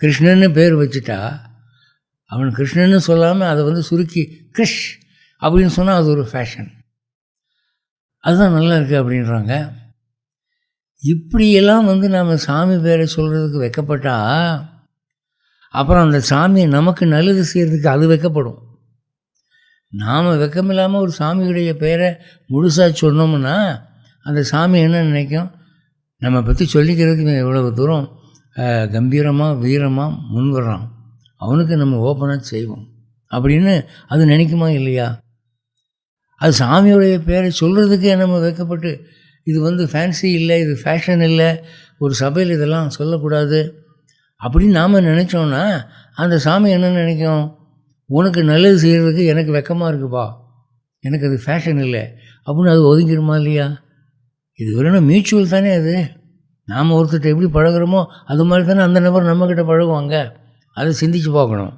கிருஷ்ணன்னு பேர் வச்சுட்டா அவன் கிருஷ்ணன்னு சொல்லாமல் அதை வந்து சுருக்கி கிருஷ் அப்படின்னு சொன்னால் அது ஒரு ஃபேஷன் அதுதான் நல்லா இருக்குது அப்படின்றாங்க. இப்படியெல்லாம் வந்து நாம் சாமி பேரை சொல்கிறதுக்கு வைக்கப்பட்டா அப்புறம் அந்த சாமி நமக்கு நல்லது செய்கிறதுக்கு அது வைக்கப்படும். நாம் வெக்கமில்லாமல் ஒரு சாமியுடைய பேரை முழுசாக சொன்னோம்னா அந்த சாமி என்ன நினைக்கும்? நம்ம பற்றி சொல்லிக்கிறதுக்கு இவ்வளவு எவ்வளவு தூரம் கம்பீரமாக வீரமாக முன் வர்றான் அவனுக்கு நம்ம ஓப்பனாக செய்வோம். அப்படின்னு அது நினைக்குமா இல்லையா? அது சாமியோடைய பேரை சொல்கிறதுக்கே நம்ம வைக்கப்பட்டு இது வந்து ஃபேன்சி இல்லை இது ஃபேஷன் இல்லை ஒரு சபையில் இதெல்லாம் சொல்லக்கூடாது அப்படின்னு நாம் நினச்சோன்னா அந்த சாமி என்ன நினைக்கும்? உனக்கு நல்லது செய்கிறதுக்கு எனக்கு வெக்கமாக இருக்குப்பா. எனக்கு அது ஃபேஷன் இல்லை. அப்படின்னு அது ஒதுங்கிடுமா இல்லையா? இது வெறும் மியூச்சுவல் தானே அது. நாம் ஒருத்தர்கிட்ட எப்படி பழகுறோமோ அது மாதிரி தானே அந்த நபர் நம்மக்கிட்ட பழகுவாங்க. அதை சிந்தித்து பார்க்கணும்.